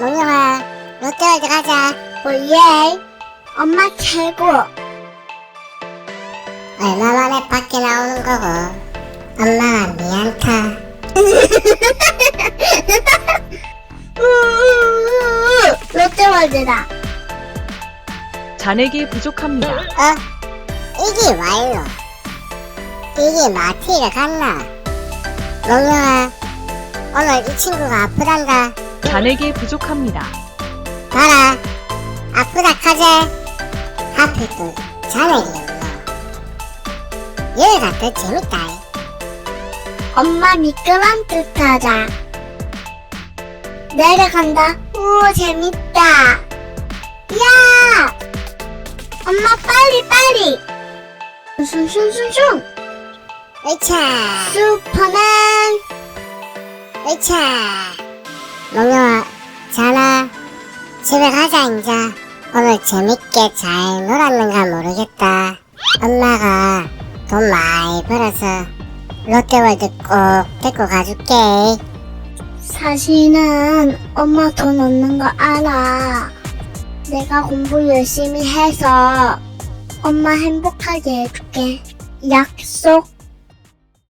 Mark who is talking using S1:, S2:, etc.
S1: 몽룡아, 롯데월드 가자.
S2: 오예. 엄마 최고.
S1: 얼마 만에 밖에 나오는 거고. 엄마가 미안타.
S2: 롯데월드다.
S3: 잔액이 부족합니다.
S1: 어? 이게 와일로. 이게 마티가 갔나? 몽룡아, 오늘 이 친구가 아프단다.
S3: 잔액이 부족합니다.
S1: 봐라. 아프다 카제. 하필 또 자네기였노. 얘가 더 재밌다.
S2: 엄마 미끄럼 뜻하자. 내려간다. 우 재밌다. 야! 엄마 빨리 빨리. 슝슝슝슝.
S1: 으차,
S2: 슈퍼맨.
S1: 으차. 몽룡아, 자나. 집에 가자, 인자. 오늘 재밌게 잘 놀았는가 모르겠다. 엄마가 돈 많이 벌어서 롯데월드 꼭 데리고 가줄게.
S2: 사실은 엄마 돈 없는 거 알아. 내가 공부 열심히 해서 엄마 행복하게 해줄게. 약속.